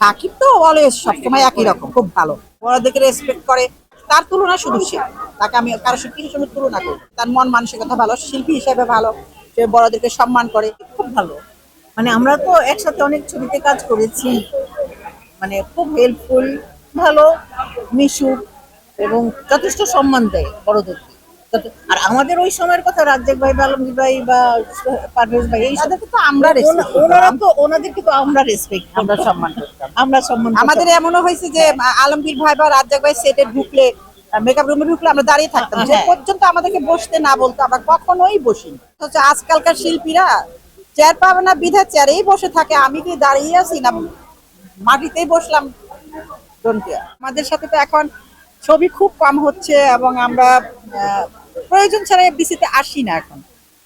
সাকিব তো অলওয়েজ সবসময় একই রকম, খুব ভালো। বড়দেরকে রেসপেক্ট করে, তার তুলনা শুধু সে। তাকে আমি কারও শিল্পীর সঙ্গে তুলনা করি? তার মন মানসিকতা ভালো শিল্পী হিসেবে ভালো, সে বড়দেরকে সম্মান করে, খুব ভালো। মানে আমরা তো একসাথে অনেক ছবিতে কাজ করেছি। মানে খুব হেল্পফুল ভালো, মিশুক, এবং যথেষ্ট সম্মান দেয় বড়দেরকে। আর আমাদের ওই সময়ের কথা রাজ্জাক ভাই বা আলমগীর ভাই বা পারভেজ ভাই এই তাদেরকে তো আমরা ওনারা তো ওনাদেরকে তো আমরা রেসপেক্ট আমরা সম্মান করতাম। আমরা সম্মান আমাদের এমনও হয়েছে যে আলমগীর ভাই বা রাজ্জাক ভাই সেটে ঢুকলে মেকআপ রুমে ঢুকলে আমরা দাঁড়িয়ে থাকতাম। যে হ্যাঁ। পর্যন্ত আমাদেরকে বসতে না বলতো আমরা কখনোই বসিনি। হচ্ছে আজকালকার শিল্পীরা চেয়ার পাবে না বিধা চেয়ারেই বসে থাকে। আমি কি দাঁড়িয়ে আছি না মাটিতেই বসলাম? আমাদের সাথে তো এখন ছবি খুব কম হচ্ছে এবং আমরা আহ, প্রয়োজন ছাড়া এফডিসিতে আসি না এখন।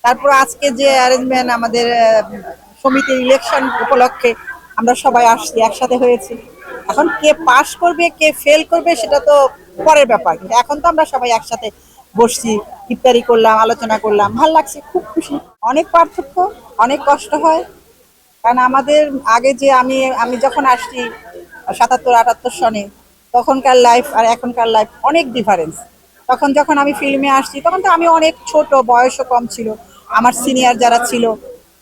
তারপর আজকে যে অ্যারেঞ্জমেন্ট আমাদের সমিতির ইলেকশন উপলক্ষে আমরা সবাই আসছি, একসাথে হয়েছি। এখন কে পাস করবে, কে ফেল করবে সেটা তো পরের ব্যাপার। কিন্তু এখন তো আমরা সবাই একসাথে বসছি, ইফতারি করলাম, আলোচনা করলাম। ভালো লাগছে, খুব খুশি। অনেক পার্থক্য, অনেক কষ্ট হয়। কারণ আমাদের আগে যে আমি আমি যখন আসছি সাতাত্তর আটাত্তর সনে, তখনকার লাইফ আর এখনকার লাইফ অনেক ডিফারেন্স তখন যখন আমি ফিল্মে আসছি, তখন তো আমি অনেক ছোট, বয়সও কম ছিল। আমার সিনিয়র যারা ছিল,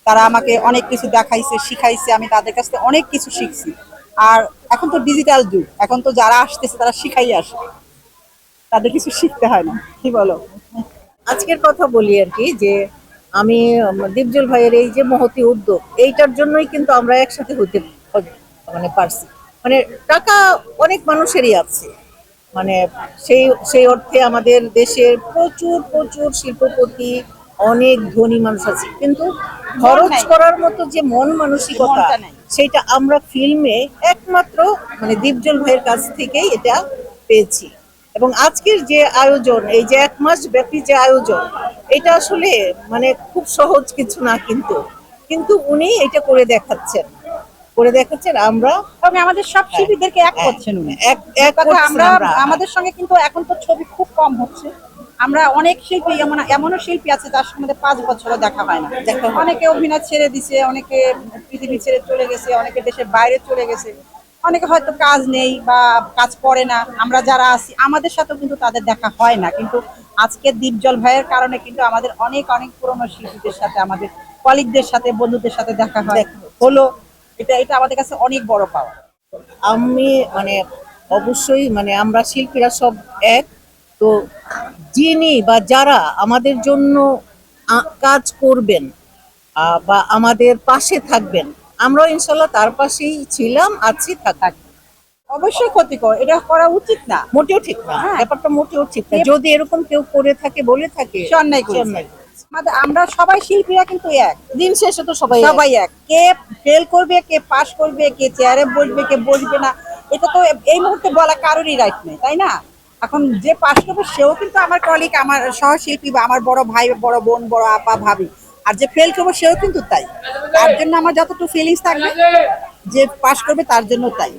তারা আমাকে অনেক কিছু দেখাইছে, শিখাইছে, আমি তাদের কাছ থেকে অনেক কিছু শিখছি। আর এখন তো ডিজিটাল যুগ, এখন তো যারা আসতেছে, তারা শিখাই আসে। তাদের কিছু শিখতে হয় না, কি বলো? আজকের কথা বলি আর কি, যে আমি, দীপজল ভাইয়ের এই যে মহতি উদ্যোগ, এইটার জন্যই কিন্তু আমরা একসাথে হতে মানে পারছি। মানে টাকা অনেক মানুষেরই আছে। মানে সেই সেই অর্থে আমাদের দেশের প্রচুর প্রচুর শিল্পপতি অনেক ধনী মানুষ আছে। কিন্তু খরচ করার মতো যে মন মানসিকতা সেটা আমরা ফিল্মে একমাত্র মানে দীপজল ভাইয়ের কাছ থেকেই এটা পেয়েছি। এবং আজকের যে আয়োজন এই যে এক মাস ব্যাপী যে আয়োজন এটা আসলে মানে খুব সহজ কিছু না কিন্তু কিন্তু উনি এটা করে দেখাচ্ছেন। করে দেখাচ্ছেন আমরা তবে আমাদের সব শিল্পীদেরকে এক করছেন উনি। এক কথা আমরা। আমাদের সঙ্গে কিন্তু এখন তো ছবি খুব কম হচ্ছে। আমরা অনেক শিল্পী এমন এমনও শিল্পী আছে যার সঙ্গে আমাদের পাঁচ বছরও দেখা হয় না। দেখা হয়। না। অনেকে অভিনয় ছেড়ে দিছে অনেকে পৃথিবী ছেড়ে চলে গেছে অনেকে দেশের বাইরে চলে গেছে। অনেকে হয়তো কাজ নেই বা কাজ করে না। আমরা যারা আছি আমাদের সাথেও কিন্তু তাদের দেখা হয় না। কিন্তু আজকে দীপজল ভাইয়ের কারণে কিন্তু আমাদের অনেক অনেক পুরনো শিল্পীদের সাথে আমাদের কলিগদের সাথে বন্ধুদের সাথে দেখা হয়। হলো এটা এটা আমাদের কাছে অনেক বড় পাওয়া আমি মানে অবশ্যই মানে আমরা শিল্পীরা সব এক তো যিনি বা যারা আমাদের জন্য কাজ করবেন বা আমাদের পাশে থাকবেন আমরাও ইনশাল্লাহ তার পাশেই ছিলাম আছি থাক অবশ্যই ক্ষতিকর এটা করা উচিত না। মোটেও ঠিক না হ্যাঁ। ব্যাপারটা মোটেও ঠিক না। যদি এরকম কেউ করে থাকে বলে থাকে অন্যায় অন্যায়। আমাদের আমরা সবাই শিল্পীরা কিন্তু এক। দিন শেষে তো সবাই সবাই এক। কে ফেল করবে কে পাস করবে কে চেয়ারে বসবে কে বসবে না এটা তো এই মুহূর্তে বলা কারোরই রাইট নেই তাই না? এখন যে পাস করবে সেও কিন্তু আমার কলিগ আমার সহশিল্পী বা আমার বড় ভাই বড় বোন বড় আপা ভাবি। আর যে ফেল করবে সেও কিন্তু তাই। তার জন্য আমার যতটুকু ফিলিংস থাকবে যে পাস করবে তার জন্য তাই।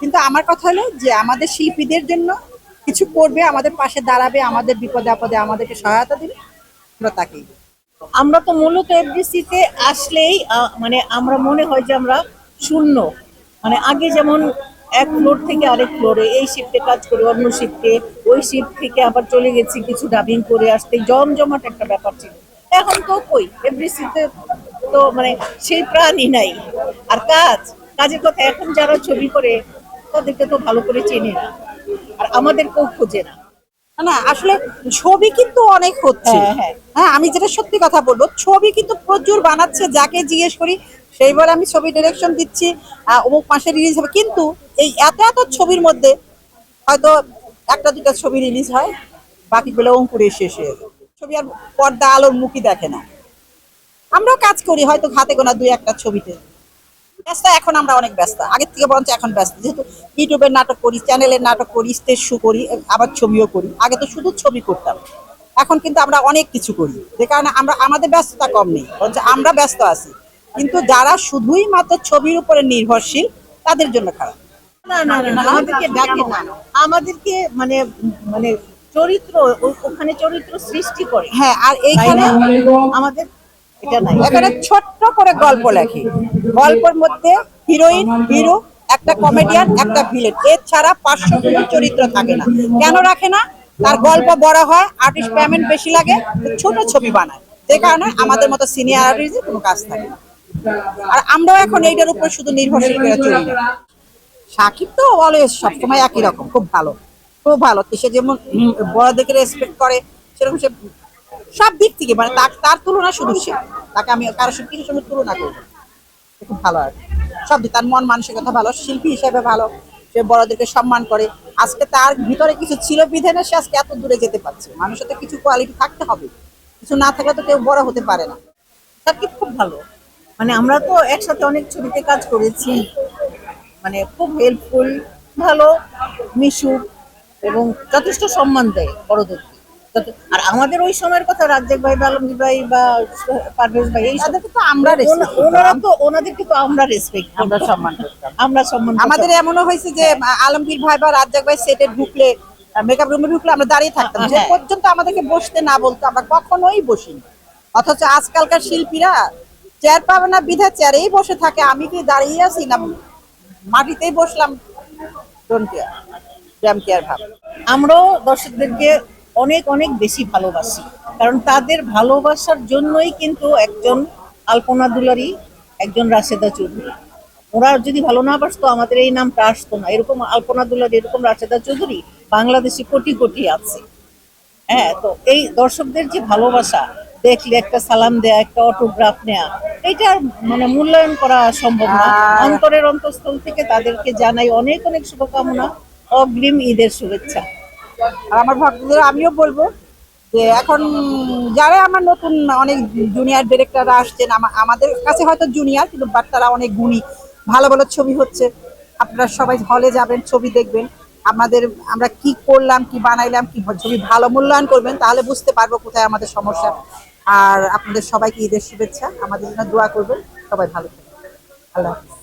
কিন্তু আমার কথা হলো যে আমাদের শিল্পীদের জন্য কিছু করবে আমাদের পাশে দাঁড়াবে আমাদের বিপদে আপদে আমাদেরকে সহায়তা দিবে। আমরা তাকেই আমরা তো মূলত এফডিসিতে আসলেই মানে আমরা মনে হয় যে আমরা শূন্য। মানে আগে যেমন এক ফ্লোর থেকে আরেক ফ্লোরে এই শিফটে কাজ করে, অন্য শিফটে ওই শিফট থেকে আবার চলে গেছি কিছু ডাবিং করে আসতে। জমজমাট একটা ব্যাপার ছিল। এখন তো কই? এফডিসিতে তো মানে সেই প্রাণই নাই। আর কাজ? কাজের কথা এখন যারা ছবি করে, তাদেরকে তো ভালো করে চেনে না। আর আমাদেরকেও খোঁজে না। না আসলে ছবি কিন্তু অনেক হচ্ছে। হ্যাঁ, হ্যাঁ। হ্যাঁ আমি যেটা সত্যি কথা বলব ছবি কিন্তু প্রচুর বানাচ্ছে যাকে জিজ্ঞেস করি সেইবার আমি ছবি ডিরেকশন দিচ্ছি অমুক মাসে রিলিজ হবে। কিন্তু এই এত এত ছবির মধ্যে হয়তো একটা দুটা ছবি রিলিজ হয় বাকিগুলো অঙ্কুরে শেষ হয়ে যায়। ছবি আর পর্দা আলোর মুখই দেখে না। আমরাও কাজ করি হয়তো হাতে গোনা দুই একটা ছবিতে। ব্যস্ত এখন আমরা অনেক ব্যস্ত। আগের থেকে বরঞ্চ এখন ব্যস্ত। যেহেতু ইউটিউবের নাটক করি চ্যানেলের নাটক করি স্টেজ শো করি আবার ছবিও করি। আগে তো শুধু ছবি করতাম। এখন কিন্তু আমরা অনেক কিছু করি। যে কারণে আমরা আমাদের ব্যস্ততা কম নেই। বরঞ্চ আমরা ব্যস্ত আছি। কিন্তু যারা শুধুই মাত্র ছবির উপরে নির্ভরশীল তাদের জন্য খারাপ। না না না, না আমাদেরকে ডাকে না। আমাদেরকে মানে মানে চরিত্র ওখানে চরিত্র সৃষ্টি করে। হ্যাঁ আর এইখানে আমাদের এটা নাই। এখানে ছোট্ট করে গল্প লেখে। গল্পের মধ্যে হিরোইন হিরো একটা কমেডিয়ান একটা ভিলেন। এছাড়া পাঁচশো কোনো চরিত্র থাকে না। কেন রাখে না? তার গল্প বড় হয় আর্টিস্ট পেমেন্ট বেশি লাগে ছোট ছবি বানায়। যে কারণে আমাদের মতো সিনিয়র আর্টিস্টের কোনো কাজ থাকে না। আর আমরাও এখন এইটার উপর শুধু নির্ভরশীল করে চলি না। সাকিব তো অলওয়েজ সবসময় একই রকম খুব ভালো। খুব ভালো। সে যেমন বড়দেরকে রেসপেক্ট করে সেরকম সে সব দিক থেকে মানে তার তার তুলনা শুধু সে। তাকে আমি কারোর সঙ্গে কিছু সঙ্গে তুলনা করব খুব ভালো আর কি। সব দিক, তার মন মানসিকতা ভালো শিল্পী হিসেবে ভালো, সে বড়দেরকে সম্মান করে। আজকে তার ভিতরে কিছু ছিল বিধানে সে আজকে এত দূরে যেতে পারছে। মানুষের তো কিছু কোয়ালিটি থাকতে হবে। কিছু না থাকলে তো কেউ বড় হতে পারে না। সাকিব খুব ভালো। মানে আমরা তো একসাথে অনেক ছবিতে কাজ করেছি। মানে খুব হেল্পফুল ভালো, মিশুক, এবং যথেষ্ট সম্মান দেয় বড়দেরকে। আর আমাদের ওই সময়ের কথা রাজ্জাক ভাই বা আলমগীর ভাই বা পারভেজ ভাই এই তাদেরকে তো আমরা ওনারা তো ওনাদেরকে তো আমরা রেসপেক্ট আমরা সম্মান আমরা সম্মান আমাদের এমনও হয়েছে যে আলমগীর ভাই বা রাজ্জাক ভাই সেটে ঢুকলে মেকআপ রুমে ঢুকলে আমরা দাঁড়িয়ে থাকতাম। যে হ্যাঁ। পর্যন্ত আমাদেরকে বসতে না বলতো আমরা কখনোই বসিনি। অথচ আজকালকার শিল্পীরা চেয়ার পাবে না বিধা চেয়ারেই বসে থাকে আমি কি দাঁড়িয়ে আছি না মাটিতেই বসলাম? ডোন্ট কেয়ার ড্যাম কেয়ার ভাব। আমরাও দর্শকদেরকে অনেক অনেক বেশি ভালোবাসি। কারণ তাদের ভালোবাসার জন্যই কিন্তু একজন আলপনা দুলারি একজন রাশেদা চৌধুরী। ওরা যদি ভালো না বাসতো আমাদের এই নামটা আসতো না। এরকম আলপনা দুলারি এরকম রাশেদা চৌধুরী বাংলাদেশে কোটি কোটি আছে। হ্যাঁ তো এই দর্শকদের যে ভালোবাসা দেখলে একটা সালাম দেয়া একটা অটোগ্রাফ নেয়া এইটার মানে মূল্যায়ন করা সম্ভব না। অন্তরের অন্তঃস্থল থেকে তাদেরকে জানাই অনেক অনেক শুভকামনা। অগ্রিম ঈদের শুভেচ্ছা। আর আমার ভক্তদের আমিও বলব যে এখন যারা আমার নতুন অনেক জুনিয়র ডিরেক্টররা আসছেন আমাদের কাছে হয়তো জুনিয়র কিন্তু বাট তারা অনেক গুণী। ভালো ভালো ছবি হচ্ছে। আপনারা সবাই হলে যাবেন, ছবি দেখবেন। আমাদের, আমরা কি করলাম, কি বানাইলাম, কি ছবি ভালো মূল্যায়ন করবেন, তাহলে বুঝতে পারব কোথায় আমাদের সমস্যা। আর আপনাদের সবাইকে ঈদের শুভেচ্ছা। আমাদের জন্য দোয়া করবেন। সবাই ভালো থাকবেন। আল্লাহ হাফিজ।